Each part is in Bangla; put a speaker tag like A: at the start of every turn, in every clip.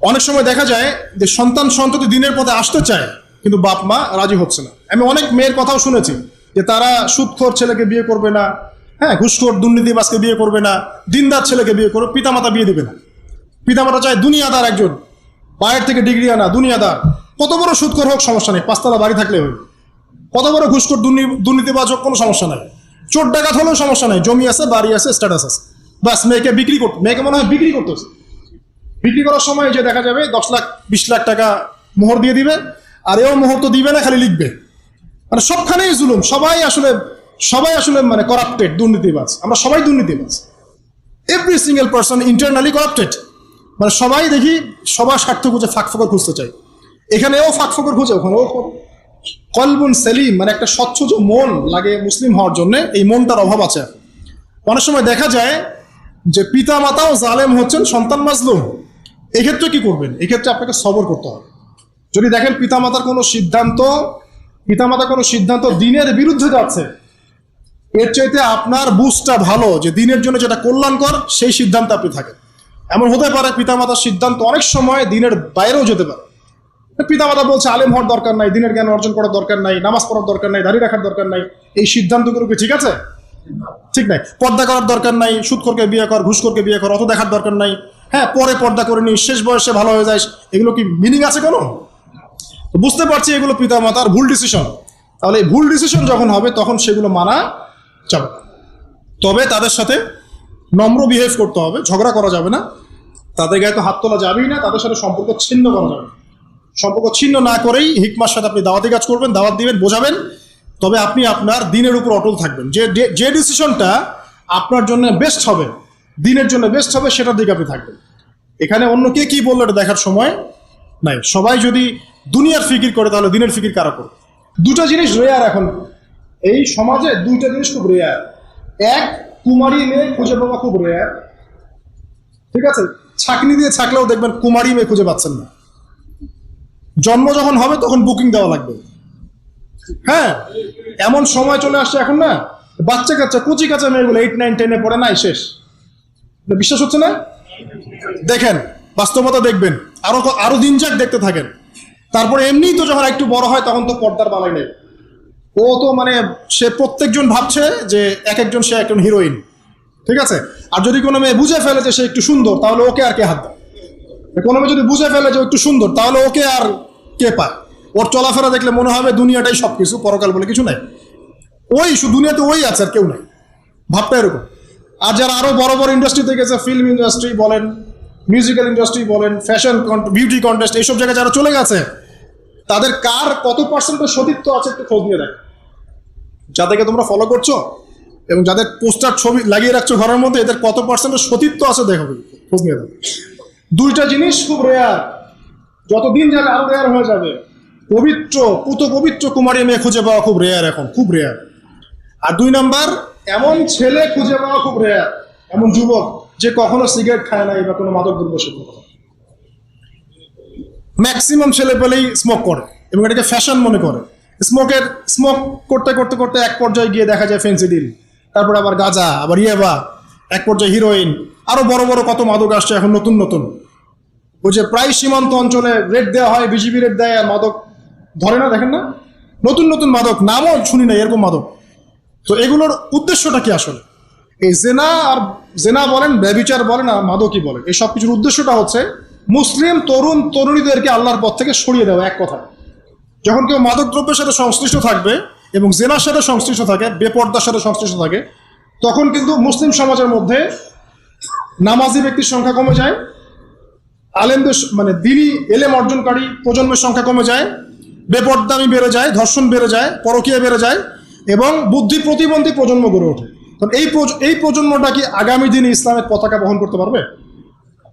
A: অনেক সময় দেখা যায় যে সন্তান সন্ততি দিনের পথে আসতে চায়, কিন্তু বাপ মা রাজি হচ্ছে না। আমি অনেক মেয়ের কথাও শুনেছি যে তারা সুদখোর ছেলেকে বিয়ে করবে না হ্যাঁ ঘুষখোর দুর্নীতিবাজকে বিয়ে করবে না, দিনদার ছেলেকে বিয়ে করবে, পিতামাতা বিয়ে দিবে না। পিতামাতা চায় দুনিয়াদার একজন, বাইরের থেকে ডিগ্রি আনা, দুনিয়াদার। কত বড় সুদখোর হোক, সমস্যা নেই, পাঁচতলা বাড়ি থাকলে হবে। কত বড় ঘুষখোর দুর্নী- দুর্নীতিবাজ হোক, কোনো সমস্যা নাই। চোর ডাকাত হলেও সমস্যা নাই, জমি আছে, বাড়ি আছে স্ট্যাটাস আছে। বাস মেয়েকে বিক্রি করতে মেয়েকে মনে হয় বিক্রি করতেছে বিক্রি করার সময় যে দেখা যাবে দশ লাখ, বিশ লাখ টাকা মোহর দিয়ে দিবে, আর এও মোহর তো দিবে না, খালি লিখবে। মানে সবখানেই জুলুম। সবাই আসলে সবাই আসলে মানে করাপ্টেড দুর্নীতিবাজ। আমরা সবাই দুর্নীতিবাজ। Every single person internally corrupted মানে সবাই দেখি, সবার স্বার্থ খুঁজে ফাঁক ফকর খুঁজতে চাই এখানে ও ফাঁক ফকর খুঁজে ওখানেও কলবুন সেলিম মানে একটা স্বচ্ছ যে মন লাগে মুসলিম হওয়ার জন্য, এই মনটার অভাব আছে। অনেক সময় দেখা যায় যে পিতা মাতাও জালেম হচ্ছেন, সন্তান মাজলুম। এক্ষেত্রে কি করবেন? এক্ষেত্রে আপনাকে সবর করতে হবে। যদি দেখেন পিতামাতার কোনো সিদ্ধান্ত, পিতামাতার কোনো সিদ্ধান্ত দিনের বিরুদ্ধে যাচ্ছে, এর চাইতে আপনার বুঝটা ভালো যে দিনের জন্য যেটা কল্যাণকর, সেই সিদ্ধান্ত আপনি থাকেন। এমন হতে পারে পিতামাতার সিদ্ধান্ত অনেক সময় দিনের বাইরেও যেতে পারে। পিতামাতা বলছে, আলেম হওয়ার দরকার নাই, দিনের জ্ঞান অর্জন করার দরকার নাই, নামাজ পড়ার দরকার নাই, দাঁড়িয়ে রাখার দরকার নাই, এই সিদ্ধান্তগুলো কি ঠিক আছে? ঠিক নাই। পর্দা করার দরকার নাই সুদখোরকে বিয়ে কর, ঘুষখোরকে বিয়ে কর, অত দেখার দরকার নাই। হ্যাঁ পরে পর্দা করে নি শেষ বয়সে ভালো হয়ে যায় এগুলো কি মিনিং আছে কোনো? বুঝতে পারছি এগুলো পিতা মাতার ভুল ডিসিশন তাহলে এই ভুল ডিসিশন যখন হবে, তখন সেগুলো মানা যাবে। তবে তাদের সাথে নম্র বিহেভ করতে হবে, ঝগড়া করা যাবে না। তাদের গায়ে তো হাত তোলা যাবেই না, তাদের সাথে সম্পর্ক ছিন্ন করা যাবে সম্পর্ক ছিন্ন না করেই হিকমার সাথে আপনি দাওয়াতি কাজ করবেন, দাওয়াত দিবেন, বোঝাবেন। তবে আপনি আপনার দিনের উপর অটল থাকবেন। যে- যে ডিসিশনটা আপনার জন্য বেস্ট হবে দিনের জন্য বেস্ট হবে, সেটার দিকে আপনি থাকবেন। এখানে অন্য কে কি বলল এটা দেখার সময় নাই। সবাই যদি দুনিয়ার ফিকির করে, তাহলে দিনের ফিকির কারা করবে? দুটো জিনিস রেয়ার এখন। এই সমাজে দুইটা জিনিস খুব রেয়ার এক, কুমারী মেয়ে খুঁজে পাওয়া খুব রেয়ার ঠিক আছে? ছাকনি দিয়ে ছাকলেও দেখবেন কুমারী মেয়ে খুঁজে পাচ্ছেন না। জন্ম যখন হবে, তখন বুকিং দেওয়া লাগবে। হ্যাঁ? এমন সময় চলে আসছে এখন না বাচ্চা কাচ্চা কুচি কাচ্চা মেয়েগুলো এইট নাইন টেনে পড়ে নাই শেষ। বিশ্বাস হচ্ছে না? দেখেন, বাস্তবতা দেখবেন। আরও আরও দিন যাক দেখতে থাকেন। তারপরে এমনি তো যখন একটু বড় হয়, তখন তো পর্দার বালাই নেই। ও তো মানে সে প্রত্যেকজন ভাবছে যে এক একজন সে একজন হিরোইন ঠিক আছে? আর যদি কোনো মেয়ে বুঝে ফেলে যে সে একটু সুন্দর, তাহলে ওকে আর কে হাত দেয়? কোনো মেয়ে যদি বুঝে ফেলে যে একটু সুন্দর, তাহলে ওকে আর কে পায়? ওর চলাফেরা দেখলে মনে হবে দুনিয়াটাই সব কিছু পরকাল বলে কিছু নাই। ওই শুধু দুনিয়াতে ওই আছে, আর কেউ নাই। ভাবটা এরকম। আর যারা আরও বড় বড় ইন্ডাস্ট্রিতে গেছে ফিল্ম ইন্ডাস্ট্রি বলেন মিউজিক্যাল ইন্ডাস্ট্রি বলেন ফ্যাশন বিউটি কন্টেস্ট এইসব জায়গায় যারা চলে গেছে, তাদের কার কত পার্সেন্টের সতীত্ব আছে একটু খোঁজ নিয়ে দেখ যাদেরকে তোমরা ফলো করছ এবং যাদের পোস্টার ছবি লাগিয়ে রাখছো ঘরের মধ্যে, এদের কত পার্সেন্ট সতীত্ব আছে দেখো, খোঁজ নিয়ে দেখো। দুইটা জিনিস খুব রেয়ার যতদিন যাবে আরও রেয়ার হয়ে যাবে। পবিত্র পুত পবিত্র কুমারী মেয়ে খুঁজে পাওয়া খুব রেয়ার এখন, খুব রেয়ার আর দুই নাম্বার এমন ছেলে খুঁজে পাওয়া খুব রেয়ার এমন যুবক যে কখনো সিগারেট খায় নাই বা কোনো মাদক দ্রব্য সেবন করে। ম্যাক্সিমাম ছেলে পেলেই স্মোক করে এবং এটাকে ফ্যাশন মনে করে। স্মোকের স্মোক করতে করতে করতে এক পর্যায়ে গিয়ে দেখা যায় ফেন্সিডিল তারপর আবার গাঁজা, আবার ইয়াবা, এক পর্যায়ে হিরোইন আরও বড় বড় কত মাদক আসছে এখন নতুন নতুন। ওই যে প্রায় সীমান্ত অঞ্চলে রেট দেওয়া হয়, বিজিবি রেট দেয় আর মাদক ধরে না, দেখেন না? নতুন নতুন মাদক, নামও শুনি না এরকম মাদক। তো এগুলোর উদ্দেশ্যটা কি আসলে? এই জেনা আর জেনা বলেন ব্যবিচার বলেন আর মাদকই বলেন, এই সব কিছুর উদ্দেশ্যটা হচ্ছে মুসলিম, তরুণ, তরুণীদেরকে আল্লাহর পথ থেকে সরিয়ে দেওয়া এক কথা যখন কেউ মাদক দ্রব্যের সাথে সংশ্লিষ্ট থাকবে এবং জেনার সাথে সংশ্লিষ্ট থাকে, বেপর্দার সাথে সংশ্লিষ্ট থাকে, তখন কিন্তু মুসলিম সমাজের মধ্যে নামাজি ব্যক্তির সংখ্যা কমে যায়, আলেমদের মানে দিনই এলেম অর্জনকারী প্রজন্মের সংখ্যা কমে যায়, বেপর্দামি বেড়ে যায়, ধর্ষণ বেড়ে যায়, পরকীয়া বেড়ে যায় এবং বুদ্ধি প্রতিবন্ধী প্রজন্ম গড়ে ওঠে। কারণ এই এই প্রজন্মটা কি আগামী দিনে ইসলামের পতাকা বহন করতে পারবে?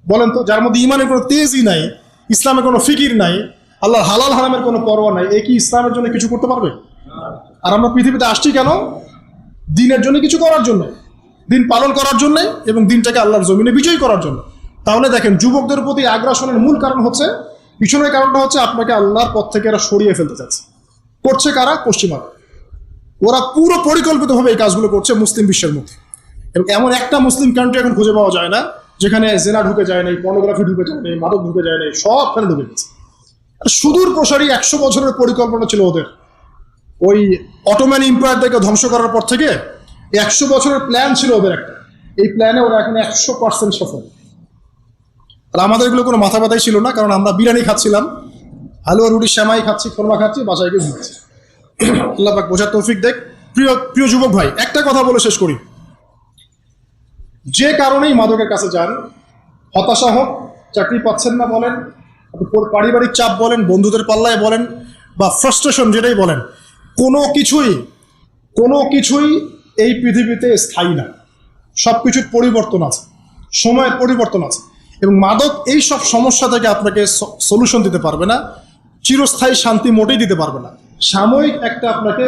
A: বলেন তো, যার মধ্যে ইমানের কোনো তেজই নাই, ইসলামের কোনো ফিকির নাই, আল্লাহ হালাল হারামের কোনো পরোয়া নাই, এ কি ইসলামের জন্য কিছু করতে পারবে? আর আমরা পৃথিবীতে আসছি কেন? দিনের জন্য কিছু করার জন্য। দিন পালন করার জন্য এবং দিনটাকে আল্লাহর জমিনে বিজয়ী করার জন্য। তাহলে দেখেন, যুবকদের প্রতি আগ্রাসনের মূল কারণ হচ্ছে, পিছনের কারণটা হচ্ছে আপনাকে আল্লাহর পথ থেকে এরা সরিয়ে ফেলতে চাচ্ছে। করছে কারা? পশ্চিমারা ওরা পুরো পরিকল্পিতভাবে এই কাজগুলো করছে মুসলিম বিশ্বের মধ্যে। এবং এমন একটা মুসলিম কান্ট্রি এখন খুঁজে পাওয়া যায় না, যেখানে জেনা ঢুকে যায় নাই পর্নোগ্রাফি ঢুকে যায় নাই, মাদক ঢুকে যায় নাই সবখানে ঢুকে গেছে। সুদূর প্রসারী একশো বছরের পরিকল্পনা ছিল ওদের। ওই অটোম্যান এম্পায়ারটাকে ধ্বংস করার পর থেকে একশো বছরের প্ল্যান ছিল ওদের একটা। এই প্ল্যানে ওরা এখন একশো পার্সেন্ট সফল। আর আমাদের এগুলো কোনো মাথা ব্যথাই ছিল না, কারণ আমরা বিরিয়ানি খাচ্ছিলাম, হালুয়া রুটি শ্যামাই খাচ্ছি, খোরমা খাচ্ছি, বাসায় গিয়ে ঘুমাচ্ছি। আল্লাহ পাক বোঝার তৌফিক দেখ। প্রিয় প্রিয় যুবক ভাই, একটা কথা বলে শেষ করি। যে কারণেই মাদকের কাছে যান, হতাশা হোক, চাকরি পাচ্ছেন না বলেন পারিবারিক চাপ বলেন, বন্ধুদের পাল্লায় বলেন, বা ফ্রাস্ট্রেশন যেটাই বলেন, কোনো কিছুই কোনো কিছুই এই পৃথিবীতে স্থায়ী না। সব কিছুর পরিবর্তন আছে, সময়ের পরিবর্তন আছে, এবং মাদক এই সব সমস্যা থেকে আপনাকে সলিউশন দিতে পারবে না, চিরস্থায়ী শান্তি মোটেই দিতে পারবে না। সাময়িক একটা আপনাকে,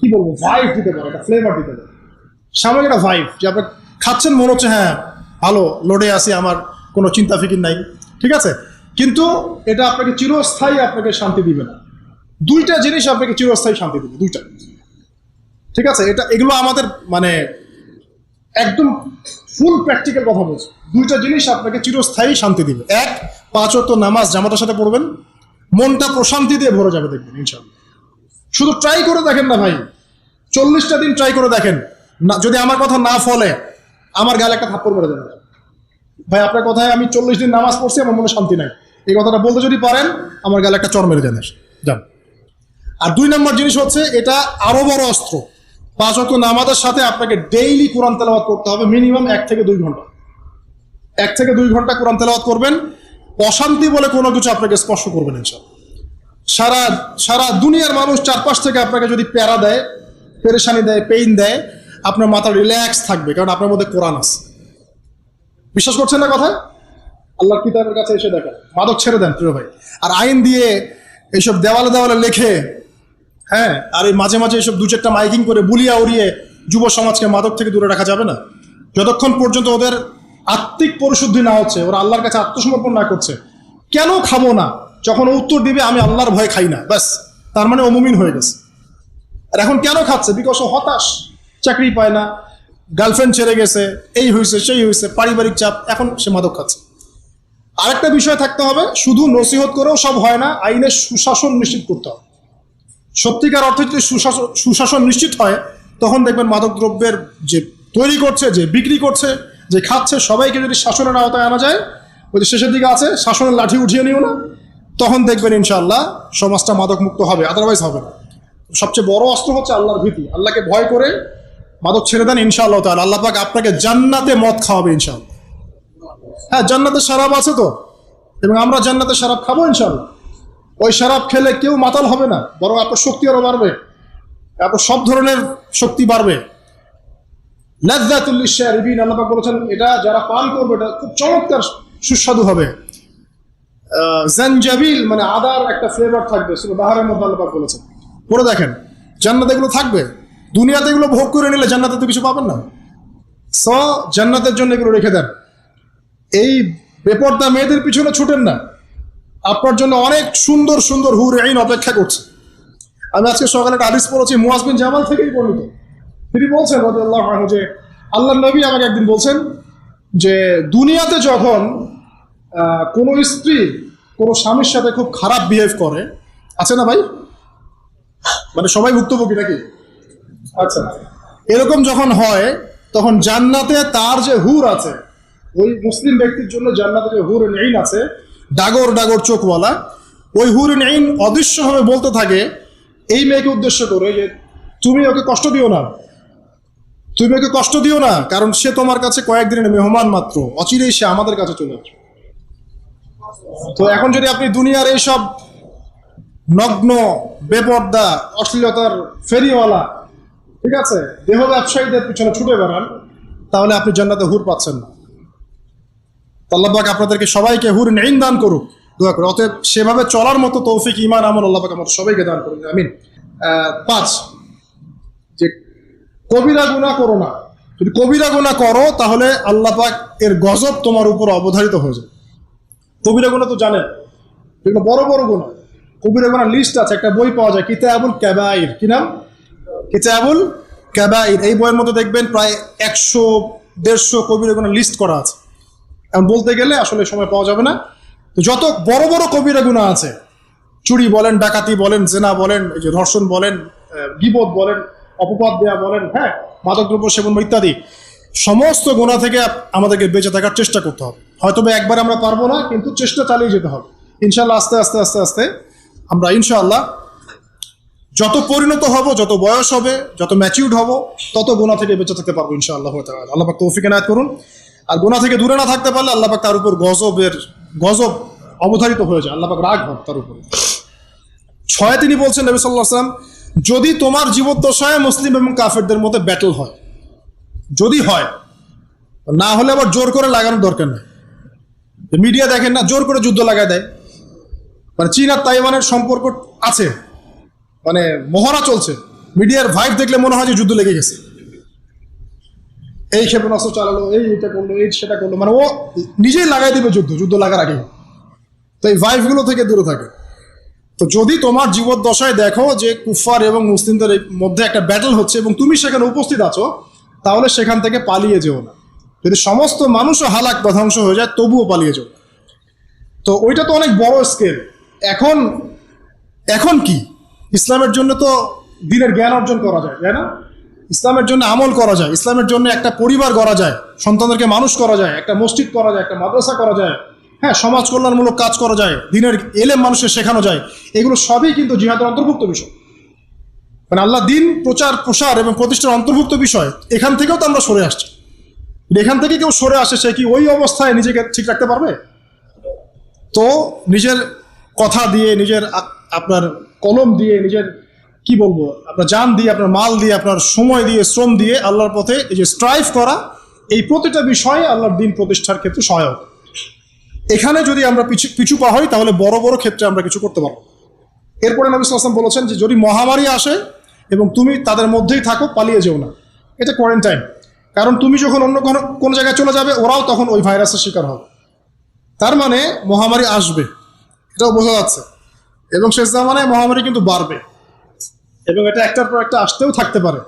A: কি বলব ভাইভ দিতে পারে, একটা ফ্লেভার দিতে পারে। সাময়িক একটা ভাইভ যে আপনি খাচ্ছেন, মনে হচ্ছে হ্যাঁ ভালো লোডে আছি, আমার কোনো চিন্তা ফিকির নাই, ঠিক আছে? কিন্তু এটা আপনাকে চিরস্থায়ী আপনাকে শান্তি দিবে না। দুইটা জিনিস আপনাকে চিরস্থায়ী শান্তি দিবে, দুইটা। ঠিক আছে? এটা, এগুলো আমাদের মানে একদম ফুল প্র্যাকটিক্যাল কথা বলছি। দুইটা জিনিস আপনাকে চিরস্থায়ী শান্তি দিবে। এক, পাঁচ অক্ট নামাজ জামাতার সাথে পড়বেন, মনটা প্রশান্তি দিয়ে ভরে যাবে দেখবেন ইনশাল্লাহ শুধু ট্রাই করে দেখেন না ভাই। চল্লিশটা দিন ট্রাই করে দেখেন। না, যদি আমার কথা না ফলে, আমার গালে একটা থাপ্পড় মেরে দেবেন। ভাই, আপনার কথায় আমি চল্লিশ দিন নামাজ পড়ছি, আমার মনে শান্তি নাই। এই কথাটা বলতে যদি পারেন, আমার গালে একটা চর মেরে দেন। যান। আর দুই নম্বর জিনিস হচ্ছে, এটা আরও বড় অস্ত্র। পাঁচ অক্ট নামাজের সাথে আপনাকে ডেইলি কোরআন তেলাওয়াত করতে হবে মিনিমাম এক থেকে দুই ঘণ্টা। এক থেকে দুই ঘণ্টা কোরআন তেলাওয়াত করবেন। অশান্তি বলে কোনো কিছু আপনাকে স্পর্শ করবেন ইনশাল্লাহ সারা সারা দুনিয়ার মানুষ চারপাশ থেকে আপনাকে যদি প্যারা দেয়, পেরেশানি দেয় পেইন দেয়, আপনার মাথা রিল্যাক্স থাকবে, কারণ আপনার মধ্যে কোরআন আছে। বিশ্বাস করছেন না কথা? আল্লাহর কিতাবের কাছে এসে দেখেন। মাদক ছেড়ে দেন, প্রিয় ভাই। আর আইন দিয়ে এইসব দেওয়ালে দেওয়ালে লেখে হ্যাঁ আর এই মাঝে মাঝে এইসব দু চারটা মাইকিং করে বুলিয়া উড়িয়ে যুব সমাজকে মাদক থেকে দূরে রাখা যাবে না। যতক্ষণ পর্যন্ত ওদের আত্মিক পরিশুদ্ধি না হচ্ছে, ওরা আল্লাহর কাছে আত্মসমর্পণ না করছে, কেন খাব না? যখন ও উত্তর দিবে, আমি আল্লাহর ভয় খাই না। ব্যাস, তার মানে ও মুমিন হয়ে গেছে। আর এখন কেন খাচ্ছে? বিকজ ও হতাশ, চাকরি পায় না গার্লফ্রেন্ড ছেড়ে গেছে, এই হয়েছে, সেই হয়েছে, পারিবারিক চাপ, এখন সে মাদক খাচ্ছে। আরেকটা বিষয় থাকতে হবে, শুধু নসিহত করেও সব হয় না, আইনের সুশাসন নিশ্চিত করতে হবে। সত্যিকার অর্থে যদি সুশাসন সুশাসন নিশ্চিত হয়, তখন দেখবেন মাদক দ্রব্যের যে তৈরি করছে, যে বিক্রি করছে, যে খাচ্ছে, সবাইকে যদি শাসনের আওতায় আনা যায়, ওই যে শেষের দিকে আছে, শাসনের লাঠি উঠিয়ে নিও না। তখন দেখবেন ইনশাআল্লাহ সমাজটা মাদক মুক্ত হবে আদারওয়াইজ হবে না। সবচেয়ে বড় অস্ত্র হচ্ছে আল্লাহর ভীতি। আল্লাহকে ভয় করে মাদক ছেড়ে দেন ইনশাআল্লাহ তাহলে আল্লাহ পাক আপনাকে জান্নাতে মদ খাওয়াবে ইনশাআল্লাহ। হ্যাঁ জান্নাতে শরাব আছে তো? এবং আমরা জান্নাতে শরাব খাব ইনশাআল্লাহ। ওই শরাব খেলে কেউ মাতাল হবে না, বরং আপনার শক্তি আরও বাড়বে, আপনার সব ধরনের শক্তি বাড়বে। লাজ্জাতুল্লিশ রিবিন আল্লাহ বলেছেন, এটা যারা পান করবে, এটা খুব চমৎকার সুস্বাদু হবে। জানজাবিল মানে আদার একটা ফ্লেভার থাকবে, সেটা বাহারের মধ্যে আল্লাহ বলেছেন। পরে দেখেন, জান্নাতে এগুলো থাকবে। দুনিয়াতে এগুলো ভোগ করে নিলে জান্নাতে তো কিছু পাবেন না। স জান্নাতের জন্য এগুলো রেখে দেন। এই বেপর্দা মেয়েদের পিছনে ছুটেন না। আপনার জন্য অনেক সুন্দর সুন্দর হুর আইন অপেক্ষা করছে। আমি আজকে সকালে একটা আদিস পড়েছি মুয়াজবিন জামাল থেকেই বর্ণিত। তিনি বলছেন আনহু যে আল্লাহ নবী আমাকে একদিন বলছেন যে, দুনিয়াতে যখন কোনো স্ত্রী কোনো স্বামীর সাথে খুব খারাপ বিহেভ করে। আছে না ভাই? মানে সবাই ভুক্তভোগী নাকি? আচ্ছা। এরকম যখন হয়, তখন জান্নাতে তার যে হুর আছে, ওই মুসলিম ব্যক্তির জন্য জান্নাতে যে হুর নেইন আছে, ডাগর ডাগর চোখওয়ালা, ওই হুর নেইন অদৃশ্যভাবে বলতে থাকে, এই মেয়েকে উদ্দেশ্য করে যে তুমি ওকে কষ্ট দিও না। তুমি ওকে কষ্ট দিও না, কারণ সে তোমার কাছে কয়েকদিনের মেহমান মাত্র, অচিরেই সে আমাদের কাছে চলে আসবে। তো এখন যদি আপনি দুনিয়ার এইসব নগ্ন, বেপর্দা, অশ্লীলতার ফেরিওয়ালা, ঠিক আছে, দেহ ব্যবসায়ীদের পিছনে ছুটে বেড়ান, তাহলে আপনি জান্নাতে হুর পাচ্ছেন না। তো আপনাদেরকে সবাইকে হুর নেইন দান করুক, দোয়া করে অতএব সেভাবে চলার মতো তৌফিক ইমান আমল আল্লাহ পাক আমাদের সবাইকে দান করুন। আমিন। পাঁচ, যে কবিরা গুণা করো না। যদি কবিরা গুণা করো, তাহলে আল্লাহ পাক এর গজব তোমার উপর অবধারিত হয়ে যায় কবিরা গুণা তো জানেন। যেগুলো বড় বড় গুণা। কবিরা গুণার লিস্ট আছে, একটা বই পাওয়া যায়, কিতাবুল ক্যাবাইর কি নাম? কিতাবুল ক্যাবাইর এই বইয়ের মধ্যে দেখবেন প্রায় একশো, দেড়শো কবিরা গুণার লিস্ট করা আছে। এখন বলতে গেলে আসলে সময় পাওয়া যাবে না। তো যত বড় বড় কবিরা গুণা আছে, চুরি বলেন, ডাকাতি বলেন, জেনা বলেন, এই যে ধর্ষণ বলেন বিপদ বলেন অপবাদ দেয়া বলেন হ্যাঁ মাদকদ্রব্য, সেবন, ইত্যাদি, সমস্ত গোনা থেকে আমাদেরকে বেঁচে থাকার চেষ্টা করতে হবে। হয়তো বা একবার আমরা পারব না, কিন্তু চেষ্টা চালিয়ে যেতে হবে। ইনশাল্লাহ আস্তে আস্তে আস্তে আস্তে আমরা ইনশাআল্লাহ যত পরিণত হব, যত বয়স হবে, যত ম্যাচিউর্ড হব, তত গোনা থেকে বেঁচে থাকতে পারব ইনশাআল্লাহ। আল্লাহ পাক তৌফিক এনায়েত করুন। আর গোনা থেকে দূরে না থাকতে পারলে আল্লাহ পাক তার উপর গজবের, গজব অবধারিত হয়ে যায়। আল্লাহ পাক রাগ হন তার উপরে। ছয় তিনি বলছেন, নবী সাল্লাহ আসলাম যদি তোমার জীবদ্দশায় মুসলিম এবং কাফেরদের মধ্যে ব্যাটল হয়, যদি হয়, না হলে আবার জোর করে লাগানোর দরকার নেই। মিডিয়া দেখেন না, জোর করে যুদ্ধ লাগায় দেয়। মানে চীন আর তাইওয়ানের সম্পর্ক আছে। মানে মহড়া চলছে। মিডিয়ার ভাইব দেখলে মনে হয় যে যুদ্ধ লেগে গেছে। এই ক্ষেপণাস্ত্র চালালো, এই এটা করল, এই সেটা করল। মানে ও নিজেই লাগাই দিবে যুদ্ধ যুদ্ধ লাগার আগে তো এই ভাইবগুলো থেকে দূরে থাকে। তো যদি তোমার জীবদ্দশায় দেখো যে কুফার এবং মুসলিমদের মধ্যে একটা ব্যাটল হচ্ছে এবং তুমি সেখানে উপস্থিত আছো, তাহলে সেখান থেকে পালিয়ে যেও না। যদি সমস্ত মানুষও হালাক বা ধ্বংস হয়ে যায়, তবুও পালিয়ে না। তো ওইটা তো অনেক বড় স্কেল এখন এখন কি? ইসলামের জন্য তো দিনের জ্ঞান অর্জন করা যায়, তাই না? ইসলামের জন্য আমল করা যায়, ইসলামের জন্য একটা পরিবার করা যায়, সন্তানদেরকে মানুষ করা যায়, একটা মসজিদ করা যায়, একটা মাদ্রাসা করা যায় হ্যাঁ সমাজ কল্যাণমূলক কাজ করা যায়, দিনের এলেম মানুষের শেখানো যায়, এগুলো সবই কিন্তু জিহাদের অন্তর্ভুক্ত বিষয়। মানে আল্লাহ দিন, প্রচার, প্রসার এবং প্রতিষ্ঠার অন্তর্ভুক্ত বিষয়, এখান থেকেও তো আমরা সরে আসছি। এখান থেকে কেউ সরে আসে, সে কি ওই অবস্থায় নিজেকে ঠিক রাখতে পারবে? তো নিজের কথা দিয়ে, নিজের আপনার কলম দিয়ে, নিজের, কি বলব, আপনার জান দিয়ে, আপনার মাল দিয়ে, আপনার সময় দিয়ে, শ্রম দিয়ে আল্লাহর পথে এই যে স্ট্রাইভ করা, এই প্রতিটা বিষয়ে আল্লাহর দিন প্রতিষ্ঠার ক্ষেত্রে সহায়ক। এখানে যদি আমরা পিছু পিছু পা হই, তাহলে বড় বড় ক্ষেত্রে আমরা কিছু করতে পারব। এরপরে নবী সাল্লাম বলেছেন যে, যদি মহামারী আসে এবং তুমি তাদের মধ্যেই থাকো, পালিয়ে যেও না। এটা কোয়ারেন্টাইন কারণ তুমি যখন অন্য কোনো কোনো জায়গায় চলে যাবে, ওরাও তখন ওই ভাইরাসের শিকার হবে। তার মানে মহামারী আসবে, এটাও বোঝা যাচ্ছে। এবং শেষ জামানায় মহামারী কিন্তু বাড়বে। এবং এটা একটার পর একটা আসতেও থাকতে পারে।